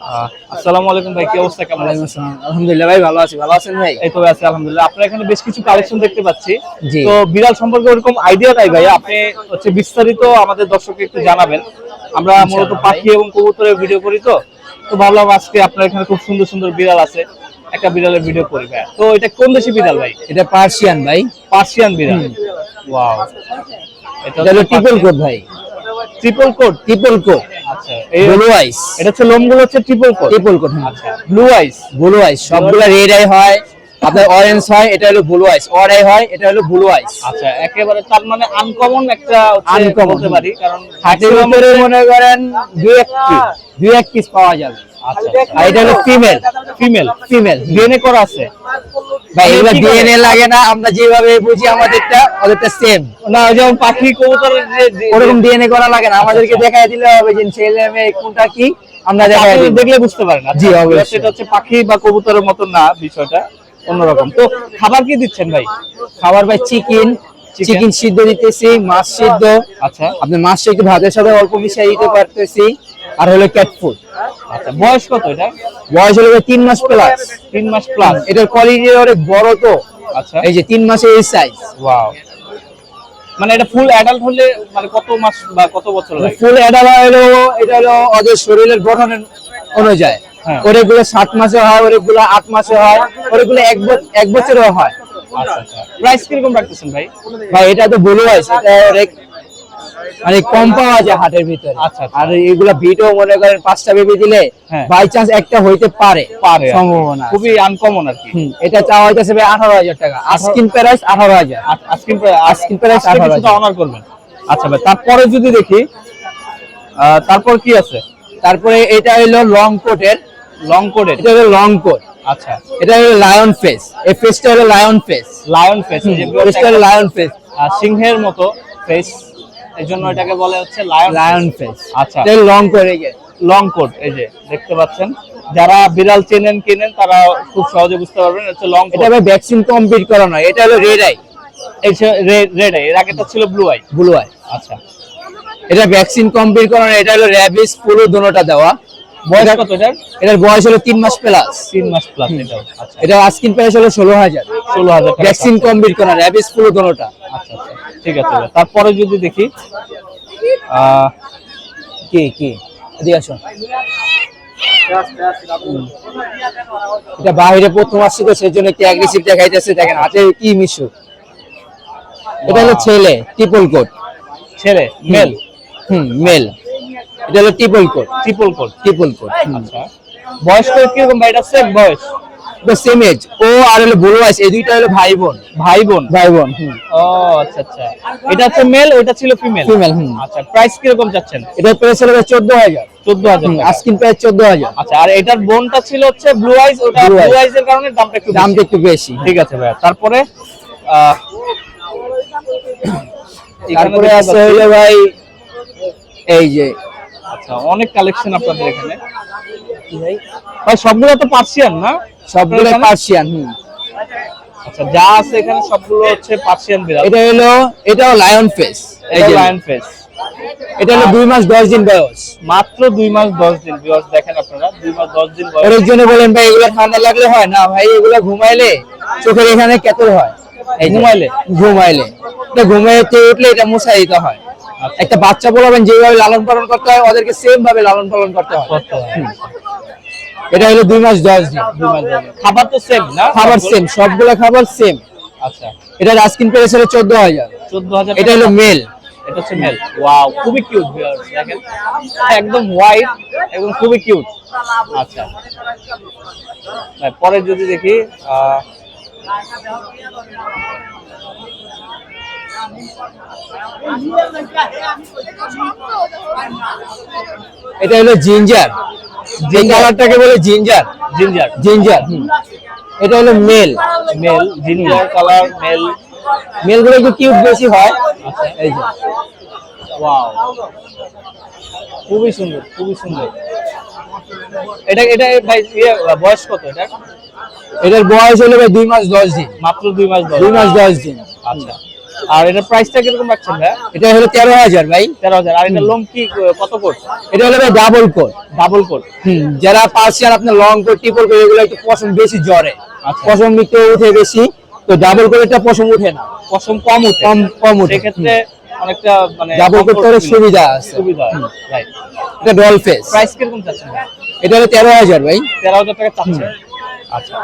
আসসালামু আলাইকুম ভাই কি অবস্থা কেমন আছেন? আলহামদুলিল্লাহ ভাই ভালো আছি ভালো আছেন ভাই? এই তো আছি আলহামদুলিল্লাহ। আপনার এখানে বেশ কিছু কালেকশন দেখতে পাচ্ছি। তো বিড়াল সম্পর্কে ওরকম আইডিয়া নাই ভাই আপনি হচ্ছে বিস্তারিত আমাদের দর্শককে একটু জানাবেন। আমরা মূলত পাখি এবং কবুতরের ভিডিও করি তো। তো ভাবলাম আজকে আপনার এখানে খুব সুন্দর সুন্দর বিড়াল আছে একটা বিড়ালের ভিডিও করি ভাই। তো এটা কোন দেশি বিড়াল ভাই? এটা পার্সিয়ান ভাই। পার্সিয়ান বিড়াল। ওয়াও এটা হলো ট্রিপল কোট ভাই। ট্রিপল কোট ট্রিপল কোট আচ্ছা ব্লু আইস এটা হচ্ছে লোমগুলো হচ্ছে ট্রিপল কোট ট্রিপল কোট আচ্ছা ব্লু আইস ব্লু আইস সবগুলা রেড আই হয় আপনার অরেঞ্জ হয় এটা হলো ব্লু আইস অর আই হয় এটা হলো ব্লু আইস আচ্ছা একেবারে তার মানে আনকমন একটা Uncommon, বলতে পারি কারণ হাটের ভিতরে মনে করেন দুই এক পিস দুই এক পিস পাওয়া যাবে। আচ্ছা আর এটা হলো ফিমেল ফিমেল ফিমেল ডিএনএ করা আছে? ভাই এগুলো ডিএনএ লাগে না আমরা যেভাবে বুঝি আমাদেরটা ওদেরটা সেম না যেমন পাখি কবুতর ওরকম ডিএনএ করা লাগে না। আমাদেরকে দেখাই দিলে হবে যে ছেলে মেয়ে কোনটা কি আমরা দেখাই দেখলে বুঝতে পারেন। জি, অবশ্যই। সেটা হচ্ছে পাখি বা কবুতরের মতো না বিষয়টা অন্যরকম। তো খাবার কি দিচ্ছেন ভাই? খাবার ভাই চিকেন চিকেন সিদ্ধ দিতেছি মাছ সিদ্ধ। আচ্ছা। আপনি মাছটা একটু ভাতের সাথে অল্প মিশিয়ে দিতে পারতেছি। আর হলো ক্যাট ফুড আচ্ছা বয়স কত এটা? বয়স হলো তিন মাস প্লাস তিন মাস প্লাস এটার কোয়ালিটি অনেক বড় তো। আচ্ছা। এই যে তিন মাসের এই সাইজ ওয়াও মানে এটা ফুল অ্যাডাল্ট হলে মানে কত মাস বা কত বছর লাগে? ফুল অ্যাডালা হলো এটা হলো ওদের শরীরের গঠনের অনুযায়ী। হ্যাঁ। ওরেগুলো সাত মাসে হয় ওরেগুলো আট মাসে হয় ওরেগুলো এক এক বছরেও হয়। আচ্ছা আচ্ছা। প্রাইস কীরকম রাখতেছেন ভাই? ভাই এটা তো বলে এটা মানে কম পাওয়া যায় হাটের ভিতরে। আচ্ছা, আচ্ছা। আর এগুলা ভিডিও মনে করেন পাঁচটা বেবি দিলে হ্যাঁ। বাই চান্স একটা হইতে পারে। পারে সম্ভাবনা খুবই আনকমন আর কি। এটা চাওয়া হইতেছে ভাই আঠারো হাজার টাকা। আস্কিন প্রাইস আঠারো হাজার। আজকিন price আজকে 18,000 কিছুটা অনার করবেন। আচ্ছা ভাই তারপরে যদি দেখি তারপর কি আছে? তারপরে এটা হলো লং কোটের লং কোডের এটা হলো লং কোট আচ্ছা। এটা হলো লায়ন ফেস এই ফেসটা হলো লায়ন ফেস লায়ন ফেস ফেসটা হলো লায়ন ফেস আর সিংহের মতো ফেস এই জন্য এটাকে বলে হচ্ছে লায়ন লায়ন ফেস আচ্ছা। এই লং কোট এই যে লং কোট এই যে দেখতে পাচ্ছেন। যারা বিড়াল চেনেন কেনেন তারা খুব সহজে বুঝতে পারবেন হচ্ছে লং এটা ভ্যাকসিন কমপ্লিট করা নয় এটা হলো রেড আই রেড আই এর আগেটা ছিল ব্লু আই ব্লু আই আচ্ছা। এটা ভ্যাকসিন কমপ্লিট করা এটা হলো র্যাবিস পুরো দুটোটা দেওয়া। বয়স এটা- কত এটার? এটার বয়স হলো তিন মাস প্লাস তিন মাস প্লাস এটাও আচ্ছা। এটা আস্কিন প্রাইস হলো ষোলো হাজার। ষোলো হাজার ভ্যাকসিন কমপ্লিট করা র্যাবিস পুরো দুটোটা আচ্ছা আচ্ছা। ঠিক আছে তারপরে যদি দেখি কি কি? এদিকে আসো এটা বাইরে প্রথম আসছে তো সেই জন্য একটু অ্যাগ্রেসিভ দেখাইতেছে। দেখেন হাতে কি মিশু। এটা হলো ছেলে ট্রিপল কোট ছেলে মেল হুম মেল এটা হলো triple coat triple coat triple আচ্ছা। বয়স তো কীরকম ভাই? এটা সেম বয়স? তো সেম এজ ও আর হলো ব্লু আইস এই দুইটা হলো ভাই বোন ভাই বোন ভাই বোন ও আচ্ছা আচ্ছা। এটা হচ্ছে মেল ওটা ছিল ফিমেল ফিমেল হুম। আচ্ছা প্রাইস কীরকম চাচ্ছেন? এটা প্রাইস হলো চোদ্দ হাজার। চোদ্দ হাজার টাকা। আস্কিন প্রাইস চোদ্দ হাজার। আচ্ছা আর এটার বোনটা ছিল হচ্ছে ব্লু আইজ ওটা ব্লু আইজ এর কারণে দামটা একটু দামটা একটু বেশি। ঠিক আছে ভাইয়া তারপরে তারপরে আছে হলো ভাই এই যে আচ্ছা অনেক কালেকশন আপনাদের এখানে। ভাই। সবগুলো তো পার্সিয়ান না? সবগুলো পার্সিয়ান হুম। আচ্ছা যা আছে এখানে সবগুলো হচ্ছে পার্সিয়ান বিড়াল। এটা হলো এটাও লায়ন ফেস এই যে লায়ন ফেস এটা হলো দুই মাস দশ দিন বয়স। মাত্র দুই মাস দশ দিন ভিউয়ার্স দেখেন আপনারা দুই মাস দশ দিন বয়স। অনেক জনে বলেন ভাই এগুলো ঠান্ডা লাগলে হয় না? ভাই এগুলো ঘুমাইলে চোখের এখানে কেতর হয়। এই ঘুমাইলে? ঘুমাইলে। এটা ঘুমাইতে উঠলে এটা মশা দিতে হয়। একটা বাচ্চা বলাবেন যেভাবে লালন পালন করতে হয় ওদেরকে সেম ভাবে লালন পালন করতে হয়। এটা হলো দুই মাস দশ দিন। খাবার তো সেম না? খাবার সেম সবগুলো খাবার সেম আচ্ছা। এটা আস্কিন প্রাইস হলো চোদ্দ হাজার। চোদ্দ হাজার এটা হলো মেল এটা হচ্ছে মেল ওয়াও খুবই কিউট দেখেন। একদম হোয়াইট এবং খুবই কিউট আচ্ছা। পরে যদি দেখি আহ, এটা হলো জিঞ্জার। যে কালারটাকে বলে জিঞ্জার। জিঞ্জার। জিঞ্জার এটা হলো male. Male ginger colour male. মেলগুলো একটু কিউট বেশি হয়। আচ্ছা এই যে। ওয়াও খুবই সুন্দর খুবই সুন্দর। এটা এটা ভাই ইয়ে বয়স কত এটা? এটার বয়স হলো ভাই দুই মাস দশ দিন। মাত্র দুই মাস দুই মাস দশ দিন। আচ্ছা। আর এটার প্রাইসটা কীরকম রাখছেন ভাই? এটা হলো তেরো হাজার ভাই। তেরো হাজার। আর এটা লোম কি কত কোট এটা হলো ভাই ডাবল কোট ডাবল কোট হুম যারা পার্সিয়ান আপনার লং কোট টিপল কোট এগুলো একটু পশম বেশি জ্বরে। আচ্ছা। পশম একটু উঠে বেশি। তো ডাবল কোটটা পশম উঠে না। পশম কম উঠে। কম কম উঠে। সেক্ষেত্রে অনেকটা মানে ডাবল কোট করে সুবিধা আছে। সুবিধা রাইট এটা ডল ফেস প্রাইস কীরকম চাচ্ছেন এটা হলো তেরো হাজার ভাই। তেরো হাজার টাকা চাচ্ছেন। আচ্ছা।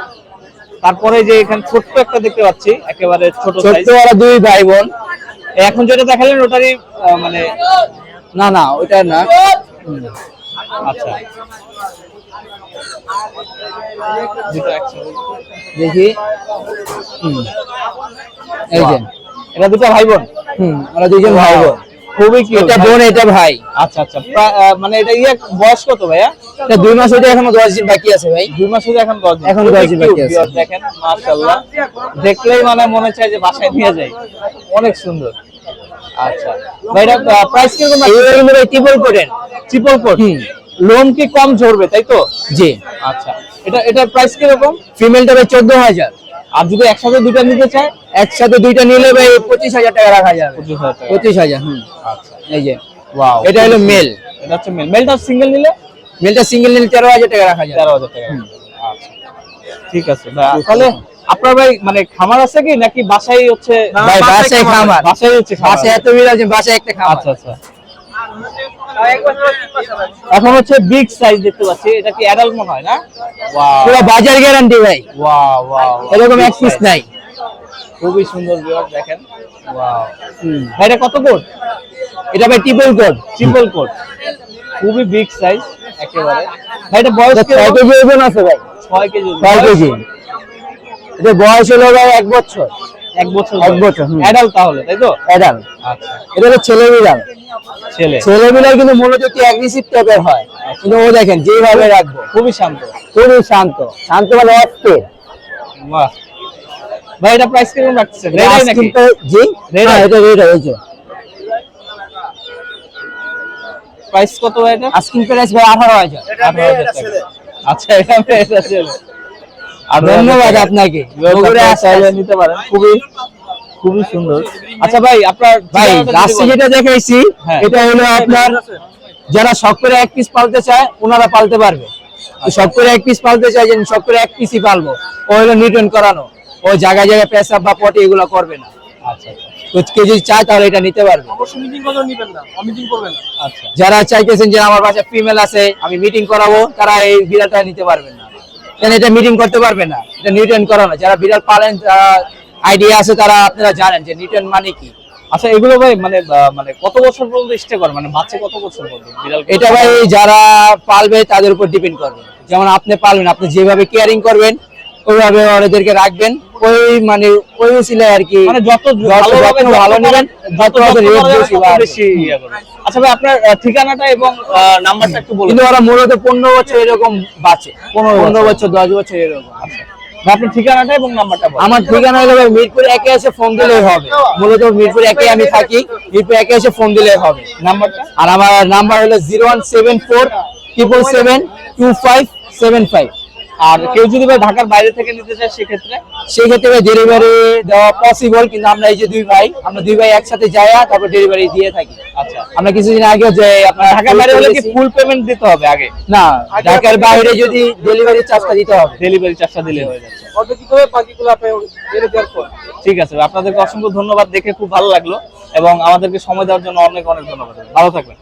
তারপরে যে এখানে ছোট্ট একটা দেখতে পাচ্ছি একেবারে ছোট ছোট্ট ওরা দুই ভাই বোন। এখন যেটা দেখালেন ওটারই মানে না না ওটা না। আচ্ছা। দেখি। এই যে। এটা দুটো ভাই বোন? হুম ওরা দুইজন ভাই বোন। খুবই কি এটা বোন এটা ভাই। আচ্ছা আচ্ছা। মানে এটা ইয়ে বয়স কত ভাইয়া? এটা দুই মাস হইতে এখনও দশ দিন বাকি আছে ভাই। দুই মাস হতে এখন দিন। এখন খুবই দশ দিন বাকি আছে। দেখেন মাশাআল্লাহ। দেখলেই মানে মনে চায় যে বাসায় নিয়ে যাই। অনেক সুন্দর। আচ্ছা। ভাই এটা প্রাইস এইগুলো ভাই ট্রিপল কোটের ট্রিপল কোট লোম কি কম ঝরবে তাই তো? জি। আচ্ছা। এটা এটার প্রাইস কীরকম? ফিমেলটা ভাই চোদ্দ হাজার। আর যদি একসাথে দুইটা নিতে চায় একসাথে দুইটা নিলে ভাই পঁচিশ হাজার টাকা রাখা যাবে। পঁচিশ হাজার টাকা। পঁচিশ হাজার হুম। আচ্ছা। এই যে ওয়াও এটা হলো মেল। এটা হচ্ছে মেল। মেলটা সিঙ্গেল নিলে? মেলটা সিঙ্গেল নিলে তেরো হাজার টাকা রাখা যাবে। তেরো হাজার টাকা আচ্ছা। ঠিক আছে তাহলে আপনার ভাই মানে খামার আছে কি নাকি বাসায় হচ্ছে বাসায় খামার। বাসায় হচ্ছে খামার। বাসায় এত ভিড় আছে বাসায় একটা খাওয়া আচ্ছা আচ্ছা। এখন হচ্ছে বিগ সাইজ দেখতে পাচ্ছি। এটা কি অ্যাডাল্ট মনে হয় না? পুরো বাজার গ্যারান্টি ভাই। ওয়াও ওয়াও এরকম এক পিস নাই। খুবই সুন্দর ভিউয়ার দেখেন। ওয়াও ভাই এটা কত কোট এটা ভাই ট্রিপল কোড ট্রিপল কোট খুবই বিগ সাইজ একেবারে। ভাই এটা বয়স ছয়? কেজি ওজন আছে ভাই। ছয় কেজি। ছয় কেজি। এটা বয়স হলো ভাই এক বছর। এক বছর এক বছর, অ্যাডাল্ট তাহলে তাই তো? অ্যাডাল আচ্ছা। এটা হলো ছেলে বিড়াল ছেলে। ছেলে বিড়াল কিন্তু মূলত একটু অ্যাগ্রেসিভ টাইপের হয়। কিন্তু ও দেখেন যেভাবে রাখব। খুবই শান্ত। খুবই শান্ত। শান্ত মানে অস্থির। বাহ। ভাই এটা প্রাইস কীরকম রাখছেন রেড আই নাকি? জি? Red হ্যাঁ এটা রেড হয়েছে প্রাইস কত এটা? আস্কিং প্রাইস ভাই আঠারো হাজার। 18,000 আচ্ছা এটা এটা ছেলে আর ধন্যবাদ আপনাকে। নিতে পারেন। খুবই খুবই সুন্দর। আচ্ছা ভাই আপনার ভাই যেটা দেখাইছি হ্যাঁ। এটা হলো আপনার যারা শখ করে এক পিস পালতে চায় ওনারা পালতে পারবে। তো শখ করে এক পিস পালতে চায় যে শখ করে এক পিসই পালবো। ও হলো নিউটন করানো। ও জায়গায় জায়গায় পেশাব বা পটি এগুলো করবে না। আচ্ছা আচ্ছা। যদি চায় তাহলে এটা নিতে পারবে। অবশ্যই মিটিং করে নিবেন না। মিটিং করবেন না। আচ্ছা। যারা চাইতেছেন যে আমার বাসায় ফিমেল আছে আমি মিটিং করাবো তারা এই বিড়ালটা নিতে পারবেন না। কেন এটা মিটিং করতে পারবে না? এটা নিউটন করানো। যারা বিড়াল পালেন আইডিয়া আছে তারা আপনারা জানেন যে নিউটন মানে কি। আচ্ছা এগুলো ভাই মানে মানে কত বছর পর্যন্ত স্টে করে? মানে বাচ্চা কত বছর পর্যন্ত? বিড়াল এটা ভাই যারা পালবে তাদের উপর ডিপেন্ড করবে। যেমন আপনি পালবেন আপনি যেভাবে কেয়ারিং করবেন ওইভাবে ওদেরকে রাখবেন। ওই মানে ওই উচিলে আর কি মানে যত যত ভালো নেবেন যত যত ইয়ে করবে। আচ্ছা ভাই আপনার ঠিকানাটা এবং নাম্বারটা একটু বলুন। কিন্তু ওরা মূলত পনেরো বছর এরকম বাঁচে। পনেরো বছর। দশ বছর এরকম। আচ্ছা। আপনার ঠিকানাটা এবং নাম্বারটা আমার ঠিকানা হলো মিরপুর একে এসে ফোন দিলেই হবে। মূলত মিরপুর একে আমি থাকি মিরপুর একে এসে ফোন দিলেই হবে। নাম্বারটা? আর আমার নাম্বার হলো zero one seven four triple seven two five seven five. আর কেউ যদি ভাই ঢাকার বাইরে থেকে নিতে চায় সেক্ষেত্রে? সেই ক্ষেত্রে ডেলিভারি দেওয়া পসিবল কিন্তু আমরা এই যে দুই ভাই আমরা দুই ভাই একসাথে যাই তারপর ডেলিভারি দিয়ে থাকি। আচ্ছা। আমরা কিছুদিন আগেও যে আপনার ঢাকার বাইরে হলে কি ফুল পেমেন্ট দিতে হবে আগে? না ঢাকার বাইরে যদি ডেলিভারি চার্জটা দিতে হবে। ডেলিভারি চার্জটা দিলে হয়ে যাচ্ছে দেওয়ার পর? ঠিক আছে আপনাদেরকে অসংখ্য ধন্যবাদ দেখে খুব ভালো লাগল। এবং আমাদেরকে সময় দেওয়ার জন্য অনেক অনেক ধন্যবাদ। ভালো থাকবেন।